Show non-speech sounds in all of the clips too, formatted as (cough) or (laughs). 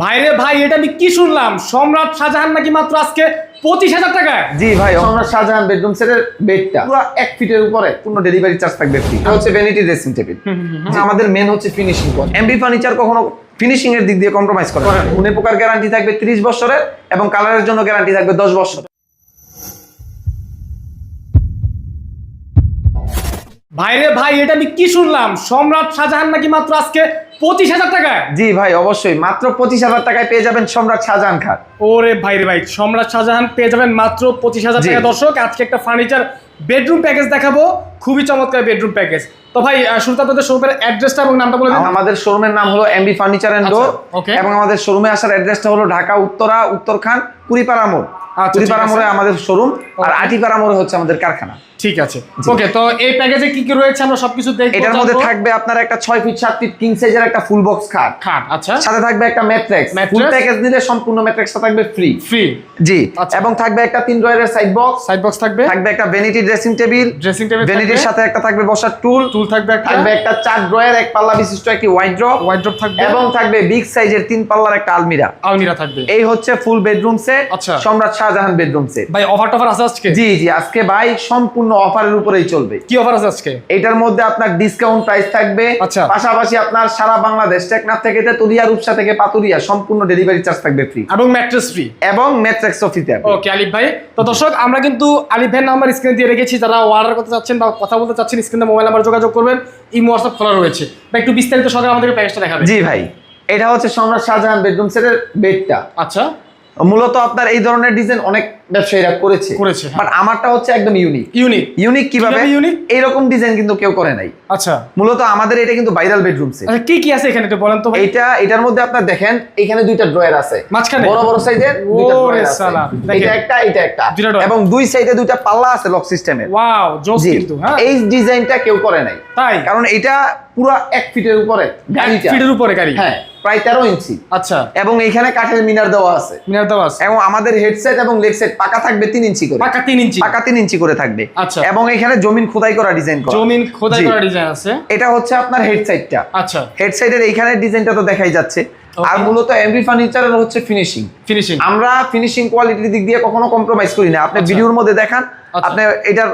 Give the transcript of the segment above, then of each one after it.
ভাইরে ভাই এটা আমি কি শুনলাম? সম্রাট শাহজাহান নাকি মাত্র আজকে পঁচিশ হাজার টাকায়? জি ভাই সম্রাট শাহজাহান বেডরুম সেটের বেডটা পুরো এক ফিটের উপরে পূর্ণ ডেলিভারি চার্জ থাকবে ফ্রি হচ্ছে ভ্যানিটি ড্রেসিং টেবিল আমাদের মেন হচ্ছে ফিনিশিং এমবি ফার্নিচার কখনো ফিনিশিং এর দিক দিয়ে কম্প্রোমাইজ করে উনি প্রকার গ্যারান্টি থাকবে 30 বছরের এবং কালারের জন্য গ্যারান্টি থাকবে 10 বছর। ভাইরে ভাই এটা আমি কি শুনলাম? সম্রাট শাহজাহান নাকি মাত্র আজকে পঁচিশ হাজার টাকায়? জি ভাই অবশ্যই। মাত্র পঁচিশ হাজার টাকায় পেয়ে যাবেন সম্রাট শাহজাহান খান। ওরে ভাইরে ভাই সম্রাট শাহজাহান পেয়ে যাবেন মাত্র পঁচিশ হাজার টাকা দর্শক আজকে একটা ফার্নিচার বেডরুম প্যাকেজ দেখাবো। খুবই চমৎকার বেডরুম প্যাকেজ। তো ভাই শুরুতে আপনাদের শোরুমের অ্যাড্রেসটা এবং নামটা বলে দিন। আমাদের শোরুমের নাম হলো এমবি ফার্নিচার এন্ড ডোর আচ্ছা, এবং আমাদের শোরুমে আসার অ্যাড্রেসটা হলো ঢাকা উত্তরা উত্তরখান কুড়িপাড়া মোড়। আচ্ছা, কুড়িপাড়া মোড়ে আমাদের শোরুম। আর. আটিপাড়া মোড়ে হচ্ছে আমাদের কারখানা। ঠিক আছে। ওকে তো এই প্যাকেজে কি কি রয়েছে আমরা সবকিছু দেখব? এটার মধ্যে থাকবে আপনার একটা ছয় ফিট সাত ফিট কিং সাইজের একটা ফুল বক্স খাট। খাট আচ্ছা। সাথে থাকবে একটা ম্যাট্রেক্স ফুল প্যাকেজ নিলে সম্পূর্ণ ম্যাট্রেক্সটা থাকবে ফ্রি ফ্রি জি আচ্ছা। এবং থাকবে একটা তিন ড্রয়ারের সাইড বক্স সাইড বক্স থাকবে? থাকবে একটা vanity dressing table dressing table ভ্যানিটির সাথে একটা থাকবে বসার টুল টুল থাকবে একটা? থাকবে একটা চার ড্রয়ার এক পাল্লা বিশিষ্ট একটি ওয়াইড ড্রপ ওয়াইড্রপ থাকবে? এবং থাকবে বিগ সাইজের তিন পাল্লার একটা আলমিরা। আলমিরা থাকবে। এই হচ্ছে ফুল বেডরুম সেট আচ্ছা। সম্রাট শাহজাহান বেডরুম সেট ভাই অফার টফার আছে আজকে? জি জি আজকে ভাই সম্পূর্ণ অফারের উপরেই চলবে। কি অফার আছে আজকে? এটার মধ্যে আপনার ডিসকাউন্ট প্রাইস থাকবে। আচ্ছা। পাশাপাশি আপনার সারা বাংলাদেশ টেকনাফ থেকে তেতুলিয়া রূপসা থেকে পাতুরিয়া সম্পূর্ণ ডেলিভারি চার্জ থাকবে ফ্রি এবং ম্যাট্রেস ফ্রি এবং ম্যাট্রেক্স অফিসে ওকে আলিফ ভাই। তো দর্শক আমরা কিন্তু আলিফ ভাইয়ের নাম্বার স্ক্রিনে দিয়ে রেখেছি। যারা অর্ডার করতে চাচ্ছেন বা কথা বলতে চাচ্ছেন স্ক্রিনে মোবাইল নাম্বার যোগাযোগ করবেন। ইমো হোয়াটসঅ্যাপ খোলা রয়েছে। বা একটু বিস্তারিত সহকারে আমাদেরকে প্যাকেজটা দেখাবেন। জি ভাই এটা হচ্ছে সম্রাট শাহজাহান বেডরুম সেটের বেডটা আচ্ছা। মূলত আপনার এই ধরনের ডিজাইন অনেক ব্যবসায়ীরা করেছে। করেছে, হ্যাঁ। বাট আমারটা হচ্ছে একদম ইউনিক ইউনিক ইউনিক কীভাবে? unique? এইরকম ডিজাইন কিন্তু কেউ করে নাই। আচ্ছা। মূলত আমাদের এটা কিন্তু ভাইরাল বেডরুম সেট আচ্ছা কি কি আছে এখানে একটু বলেন তো ভাই? এইটা এটার মধ্যে আপনার দেখেন এখানে দুইটা ড্রয়ার আছে। মাঝখানে? বড় বড় সাইজের দুইটা ড্রয়ার আছে। এটা একটা এটা একটা। এবং দুই সাইডে দুইটা পাল্লা আছে লক সিস্টেমের ওয়াও জোস কিন্তু হ্যাঁ। এই ডিজাইনটা কেউ করে নাই। তাই? কারণ এটা পুরো এক ফিটের উপরে গাড়িটা। ফিটের উপরে গাড়ি? হ্যাঁ প্রায় তেরো ইঞ্চি। আচ্ছা। এবং এখানে কাঠের মিনার দেওয়া আছে। মিনার দেওয়া আছে। এবং আমাদের হেডসেট এবং লেগ সেট পাকা থাকবে তিন ইঞ্চি করে। পাকা তিন ইঞ্চি। পাকা তিন ইঞ্চি করে থাকবে। আচ্ছা। এবং এখানে জমিন খোদাই করা ডিজাইন করা। জমিন খোদাই করা ডিজাইন আছে। এটা হচ্ছে আপনার হেড সাইডটা আচ্ছা। হেড সাইডের এইখানে ডিজাইনটা তো দেখাই যাচ্ছে. আর মূলত এমবি ফার্নিচারের হচ্ছে ফিনিশিং ফিনিশিং আমরা ফিনিশিং কোয়ালিটির দিক দিয়ে কখনো কম্প্রোমাইজ করি না। আপনি আচ্ছা। ভিডিওর মধ্যে দেখান আচ্ছা। আপনি এটার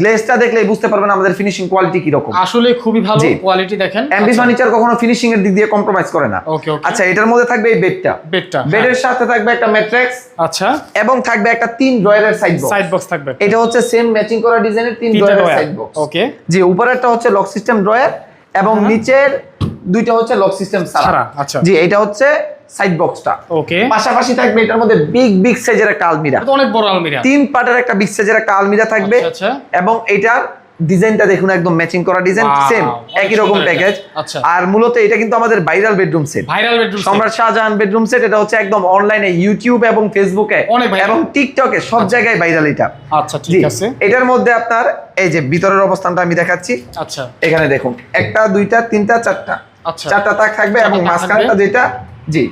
গ্লেজটা দেখলেই বুঝতে পারবেন আমাদের ফিনিশিং কোয়ালিটি কি রকম আসলে খুবই ভালো কোয়ালিটি দেখেন। এমবি ফার্নিচার কখনো ফিনিশিং এর দিক দিয়ে কম্প্রোমাইজ করে না। ওকে ওকে আচ্ছা এটার মধ্যে থাকবে এই বেডটা বেডটা বেডের সাথে থাকবে একটা ম্যাট্রেক্স আচ্ছা। এবং থাকবে একটা তিন ড্রয়ারের সাইড বক্স সাইড বক্স থাকবে। এটা হচ্ছে সেম ম্যাচিং করা ডিজাইনের তিন ড্রয়ারের। সাইড বক্স ওকে জি উপরেরটা হচ্ছে লক সিস্টেম ড্রয়ার এবং হ্যাঁ। নিচের দুইটা হচ্ছে লক সিস্টেম ছাড়া, আচ্ছা। জি এটা হচ্ছে সাইড বক্সটা ওকে। পাশাপাশি থাকবে এটার মধ্যে বিগ বিগ সাইজের একটা আলমিরা। এটা অনেক বড় আলমিরা। তিন পার্টের একটা বিগ সাইজের একটা আলমিরা থাকবে। আচ্ছা, আচ্ছা। এবং এটার ডিজাইনটা দেখুন একদম ম্যাচিং করা ডিজাইন সেম একই রকম প্যাকেজ আচ্ছা। আর মূলত এটা কিন্তু আমাদের viral bedroom set viral bedroom সম্রাট শাহজাহান বেডরুম সেট এটা হচ্ছে একদম অনলাইনে ইউটিউব এবং ফেসবুকে এবং টিকটকে সব জায়গায় ভাইরাল এটা। আচ্ছা ঠিক আছে। এটার মধ্যে আপনার এই যে ভিতরের অবস্থানটা আমি দেখাচ্ছি। আচ্ছা। এখানে দেখুন একটা দুইটা তিনটা চারটা। আচ্ছা। চারটা তাক থাকবে এবং মাঝখানেটা যেটা জি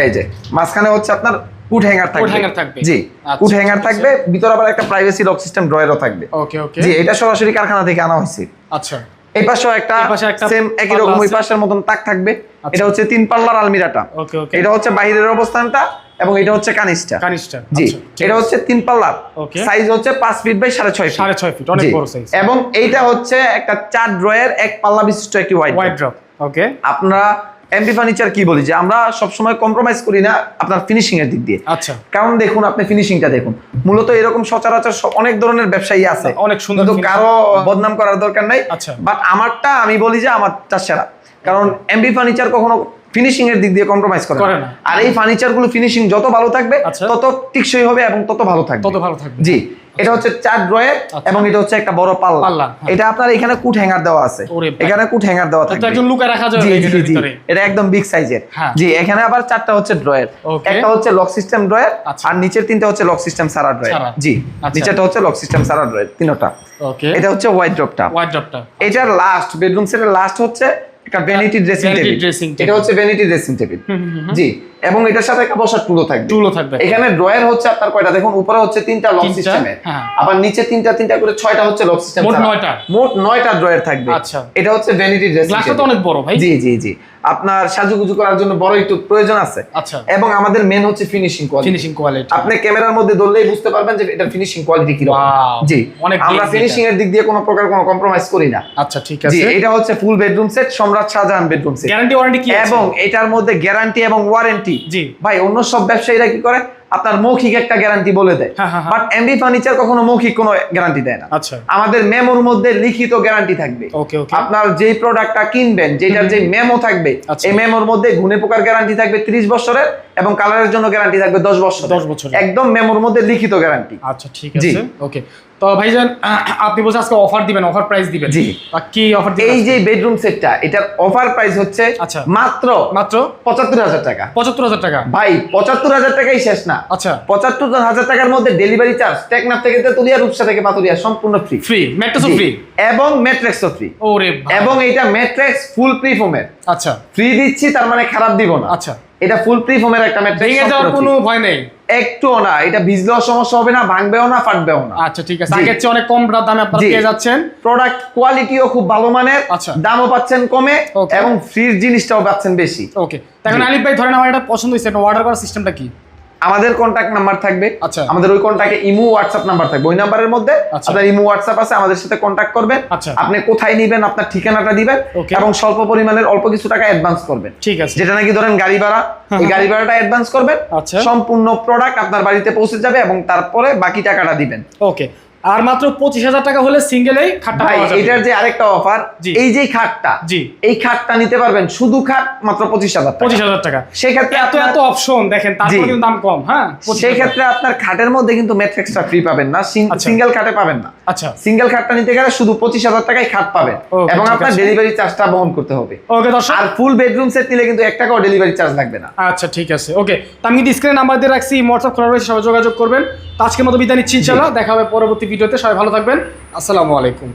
এই যে মাঝখানে হচ্ছে আপনার কুট হ্যাঙ্গার থাকবে। থাকবে। জি আচ্ছা, কুট হ্যাঙ্গার থাকবে ভিতরে আবার একটা প্রাইভেসি লক সিস্টেম ড্রয়ারও থাকবে। ওকে ওকে। জি এটা সরাসরি কারখানা থেকে আনা হয়েছে। আচ্ছা। এই পাশেও একটা সেম একই রকম ওই পাশের মতন তাক থাকবে। আচ্ছা। এটা হচ্ছে তিন পাল্লার আলমিরাটা। ওকে ওকে। এটা হচ্ছে বাইরের অবস্থানটা এবং এটা হচ্ছে কানিসটা কানিসটা জি আচ্ছা, এটা হচ্ছে তিন পাল্লার। সাইজ হচ্ছে পাঁচ ফিট বাই সাড়ে ছয় ফিট সাড়ে ছয় ফিট অনেক বড় সাইজ এবং এইটা হচ্ছে একটা চার ড্রয়ার এক পাল্লা বিশিষ্ট একটি ওয়াইড ড্রপ ওকে আপনারা এমপি ফার্নিচার কি বলি? যে আমরা সবসময় কম্প্রোমাইজ করি না আপনার ফিনিশিং এর দিক দিয়ে। আচ্ছা। কারণ দেখুন আপনি ফিনিশিংটা দেখুন। মূলত এরকম সচরাচর অনেক ধরনের ব্যবসায়ী আছে। অনেক সুন্দর কিন্তু কারও বদনাম করার দরকার নাই। আচ্ছা। বাট আমারটা আমি বলি যে আমারটা সেরা কারণ এমবি ফার্নিচার কখনো ফিনিশিং এর দিক দিয়ে কম্প্রোমাইজ করে না। আর এই ফার্নিচারগুলো ফিনিশিং যত ভালো থাকবে আচ্ছা। তত টিকসই হবে এবং তত ভালো থাকবে। তত ভালো থাকবে। জি। এটা হচ্ছে চার ড্রয়ার আচ্ছা। এবং এটা হচ্ছে একটা বড় পাল্লা। পাল্লা, হ্যাঁ। এটা আপনার এখানে কুট হ্যাঙ্গার দেওয়া আছে। এখানে কুট হ্যাঙ্গার দেওয়া তো থাকবে। একজন লুকা রাখা যাবে জি জি এটা একদম বিগ সাইজের হ্যাঁ। জি এখানে আবার চারটা হচ্ছে ড্রয়ার. একটা হচ্ছে লক সিস্টেম ড্রয়ার আচ্ছা। আর নিচের তিনটা হচ্ছে লক সিস্টেম সারা ড্রয়ার। জি আচ্ছা। নিচেরটা হচ্ছে লক সিস্টেম সারা ড্রয়ের তিনটা। ওকে এটা হচ্ছে হোয়াইট ড্রপটা ওয়াইড ড্রপটা এটার লাস্ট বেডরুম সেটের লাস্ট হচ্ছে একটা ভ্যানিটি ড্রেসিং টেবিল এটা হচ্ছে ভ্যানিটি ড্রেসিং টেবিল জি। এবং এটার সাথে একটা বসার টুলও থাকবে। টুলও থাকবে। এখানে ড্রয়ার হচ্ছে আপনার কয়টা? দেখুন উপরে হচ্ছে তিনটা লক তিনটা, সিস্টেমের হ্যাঁ। আবার নিচে তিনটা তিনটা করে ছয়টা হচ্ছে লক সিস্টেম মোট নয়টা। মোট নয়টা ড্রয়ার থাকবে। আচ্ছা। এটা হচ্ছে ভ্যানিটি ড্রেসিং গ্লাসটা তো অনেক বড় ভাই। জি জি জি। আপনার সাজুগুজু করার জন্য বড় একটু প্রয়োজন আছে। আচ্ছা। এবং আমাদের মেন হচ্ছে ফিনিশিং কোয়ালিটি ফিনিশিং কোয়ালিটি আপনি ক্যামেরার মধ্যে ধরলেই বুঝতে পারবেন যে এটা ফিনিশিং কোয়ালিটি কি রকম জি। অনেক আমরা ফিনিশিং এর দিক দিয়ে কোনো প্রকার কোনো কম্প্রোমাইজ করি না। আচ্ছা ঠিক জি আছে। এটা হচ্ছে ফুল বেডরুম সেট সম্রাট Shahjahan bedroom set guarantee warranty কি এবং এটার মধ্যে গ্যারান্টি এবং ওয়ারেন্টি জি। ভাই অন্য সব ব্যবসায়ীরা কি করে? আপনার মৌখিক একটা গ্যারান্টি বলে দেয়। বাট এমবি ফার্নিচার কখনো মৌখিক কোনো গ্যারান্টি দেয় না। আচ্ছা। আমাদের মেমোর মধ্যে লিখিত গ্যারান্টি থাকবে। আপনার যেই প্রোডাক্টটা কিনবেন যেটার যে মেমো থাকবে আচ্ছা। এই মেমোর মধ্যে ঘুনে পোকার গ্যারান্টি থাকবে 30 বছরের এবং কালারের জন্য গ্যারান্টি থাকবে 10 বছর 10 বছর একদম মেমোর মধ্যে লিখিত গ্যারান্টি আচ্ছা ঠিক আছে। ওকে তো ভাইজান আপনি বলছেন আজকে অফার দিবেন অফার প্রাইস দিবেন। জি। কি অফার দিবেন এই? যে বেডরুম সেটটা এটার অফার প্রাইস হচ্ছে আচ্ছা। মাত্র মাত্র? পঁচাত্তর হাজার টাকা। পঁচাত্তর হাজার টাকা? ভাই পঁচাত্তর হাজার টাকাই শেষ না। আচ্ছা। পঁচাত্তর হাজার টাকার মধ্যে ডেলিভারি চার্জ টেকনাফ থেকে তেতুলিয়া রূপসা থেকে পাতুলিয়া সম্পূর্ণ ফ্রি ফ্রি ম্যাট্রেসও ফ্রি এবং ম্যাট্রেক্সও ফ্রি ওরে এবং এটা ম্যাট্রেক্স ফুল প্রি ফোমের আচ্ছা। ফ্রি দিচ্ছি তার মানে খারাপ দিব না। আচ্ছা। এটা ফুল প্রি ফোমের একটা ম্যাট্রিক্স ভেঙে যাওয়ার কোনো ভয় নেই। একটুও না এটা ভিজলেও সমস্যা হবে না ভাঙবেও না ফাটবেও না। আচ্ছা ঠিক আছে। আগের চেয়ে অনেক কম দামে আপনারা পেয়ে যাচ্ছেন। প্রোডাক্ট কোয়ালিটিও খুব ভালো মানের আচ্ছা। দামও পাচ্ছেন কমে. এবং ফ্রির জিনিসটাও পাচ্ছেন বেশি। ওকে এখন আলিফ ভাই ধরেন আমার এটা পছন্দ হয়েছে এটা অর্ডার করার সিস্টেমটা কি? আমাদের কন্ট্যাক্ট নাম্বার থাকবে আচ্ছা। আমাদের ওই কন্ট্যাক্টে ইমু হোয়াটসঅ্যাপ নাম্বার থাকবে ওই নাম্বারের মধ্যে আচ্ছা। আপনার ইমো হোয়াটসঅ্যাপ আছে আমাদের সাথে কন্ট্যাক্ট করবেন আচ্ছা। আপনি কোথায় নেবেন আপনার ঠিকানাটা দিবেন. এবং স্বল্প পরিমাণের অল্প কিছু টাকা অ্যাডভান্স করবেন ঠিক আছে যেটা নাকি ধরেন গাড়ি ভাড়া এই (laughs) গাড়ি ভাড়াটা অ্যাডভান্স করবেন আচ্ছা। সম্পূর্ণ প্রোডাক্ট আপনার বাড়িতে পৌঁছে যাবে এবং তারপরে বাকি টাকাটা দিবেন ওকে আর মাত্র পঁচিশ হাজার টাকা হলে সিঙ্গেলেই খাটটা ভাই এটার যে আরেকটা অফার এই যে খাটটা জি। এই খাটটা নিতে পারবেন শুধু খাট মাত্র পঁচিশ হাজার পঁচিশ হাজার টাকা। সেক্ষেত্রে এত এত অপশন দেখেন। কিন্তু দাম কম হ্যাঁ? 25,000 সেই ক্ষেত্রে আপনার খাটের মধ্যে কিন্তু ম্যাট্রিক্সটা ফ্রি পাবেন না আচ্ছা। সিঙ্গেল খাটে পাবেন না। আচ্ছা। সিঙ্গেল খাটটা নিতে গেলে শুধু পঁচিশ হাজার টাকায় খাট পাবেন। এবং ঠিক আপনার। ডেলিভারি চার্জটা বহন করতে হবে। ওকে দর্শক। আর ফুল বেডরুম সেট নিলে কিন্তু এক টাকাও ডেলিভারি চার্জ লাগবে না। আচ্ছা ঠিক আছে। ওকে তো আমি কিন্তু স্ক্রিনে নাম্বার দিয়ে রাখছি হোয়াটসঅ্যাপ খোলা রয়েছে সবাই যোগাযোগ করবেন। আজকের মতো বিদায় নিচ্ছি ইনশাল্লাহ দেখা হবে পরবর্তী ভিডিওতে। সবাই ভালো থাকবেন। আসসালামু আলাইকুম।